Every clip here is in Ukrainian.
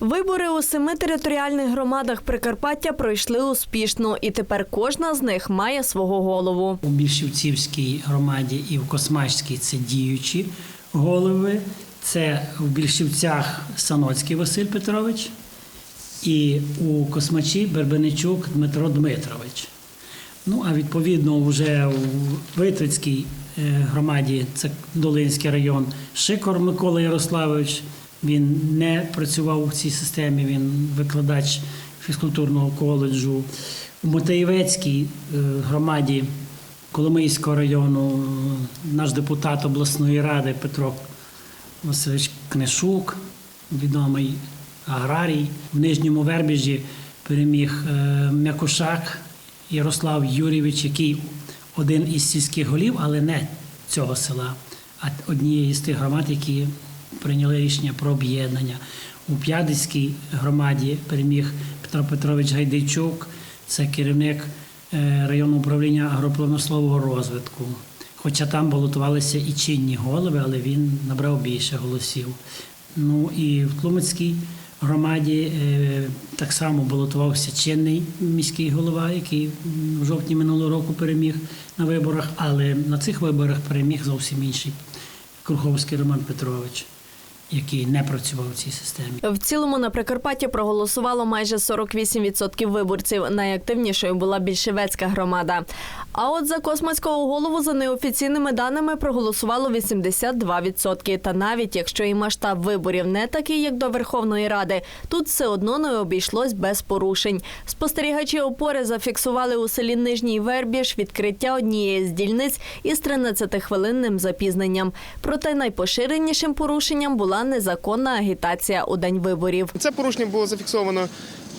Вибори у семи територіальних громадах Прикарпаття пройшли успішно, і тепер кожна з них має свого голову. У Більшівцівській громаді і в Космачській це діючі голови. Це в Більшівцях Саноцький Василь Петрович і у Космачі Бербеничук Дмитро Дмитрович. Ну, а відповідно, вже у Витвицькій е, громаді, це Долинський район, Шикор Микола Ярославович. Він не працював у цій системі, він викладач фізкультурного коледжу. У Мотаєвецькій е, громаді Коломийського району наш депутат обласної ради Петро Васильович Книшук, відомий аграрій. В Нижньому Вербіжі переміг е, М'якушак Ярослав Юрійович, який один із сільських голів, але не цього села, а однієї з тих громад, які прийняли рішення про об'єднання. У П'ядицькій громаді переміг Петро Петрович Гайдайчук, це керівник е, районного управління агропромислового розвитку. Хоча там балотувалися і чинні голови, але він набрав більше голосів. Ну і в Тлумацькій громаді е, так само балотувався чинний міський голова, який в жовтні минулого року переміг на виборах, але на цих виборах переміг зовсім інший Круховський Роман Петрович, який не працював у цій системі. В цілому на Прикарпатті проголосувало майже 48% виборців. Найактивнішою була більшовецька громада. А от за космацького голову за неофіційними даними проголосувало 82%. Та навіть якщо і масштаб виборів не такий, як до Верховної Ради, тут все одно не обійшлось без порушень. Спостерігачі опори зафіксували у селі Нижній Вербіж відкриття однієї з дільниць із 13-хвилинним запізненням. Проте найпоширенішим порушенням була незаконна агітація у день виборів. Це порушення було зафіксовано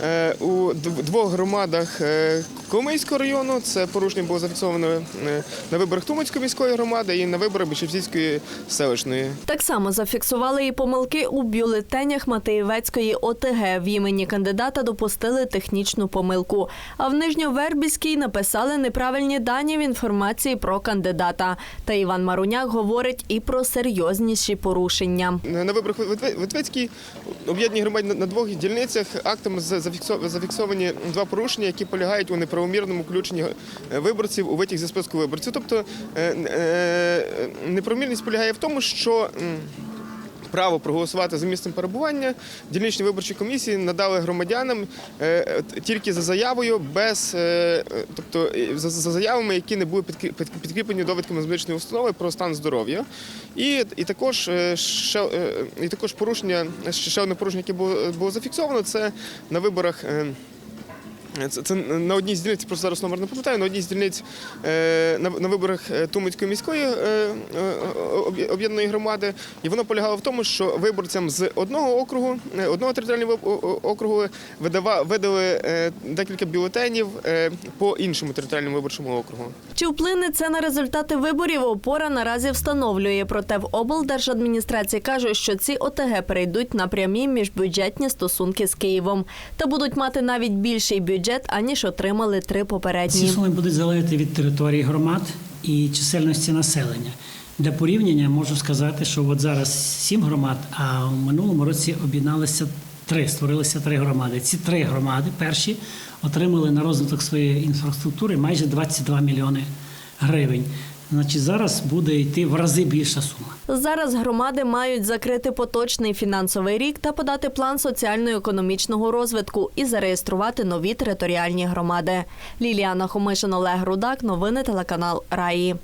е, у двох громадах е, Коломийського району. Це порушення було зафіксовано е, на виборах Туманської міської громади і на виборах Більшівцівської селищної. Так само зафіксували і помилки у бюлетенях Матеєвецької ОТГ. В імені кандидата допустили технічну помилку. А в Нижньовербівській написали неправильні дані в інформації про кандидата. Та Іван Маруняк говорить і про серйозніші порушення. На виборах Витвицькій об'єднаній громаді на- двох дільницях актами за- зафіксовані два порушення, які полягають у неправомірному включенні е, виборців у витяг зі списку виборців. Тобто е, е, неправомірність полягає в тому, що Право проголосувати за місцем перебування дільничні виборчі комісії надали громадянам тільки за заявою, без тобто за, за заявами, які не були підкріплені довідками з медичної установи про стан здоров'я. І, і також ще і також порушення ще одне порушення, яке було, було зафіксовано. Це на виборах. Це, це на одній з дільниць, просто зараз номер не пам'ятаю, на одній з дільниць е, на, на виборах е, Тумицької міської е, е, об'єднаної громади. І воно полягало в тому, що виборцям з одного округу, е, одного територіального округу видава, видали е, декілька бюлетенів е, по іншому територіальному виборчому округу. Чи вплине це на результати виборів? Опора наразі встановлює. Проте в облдержадміністрації кажуть, що ці ОТГ перейдуть на прямі міжбюджетні стосунки з Києвом та будуть мати навіть більший бюджет аніж отримали три попередні. Ці суми будуть залежати від території громад і чисельності населення. Для порівняння можу сказати, що от зараз сім громад, а в минулому році об'єдналися три, створилися три громади. Ці три громади перші отримали на розвиток своєї інфраструктури майже 22 мільйони гривень. Значить, зараз буде йти в рази більша сума. Зараз громади мають закрити поточний фінансовий рік та подати план соціально-економічного розвитку і зареєструвати нові територіальні громади. Ліліана Хомишин, Олег Рудак, новини телеканал Раї.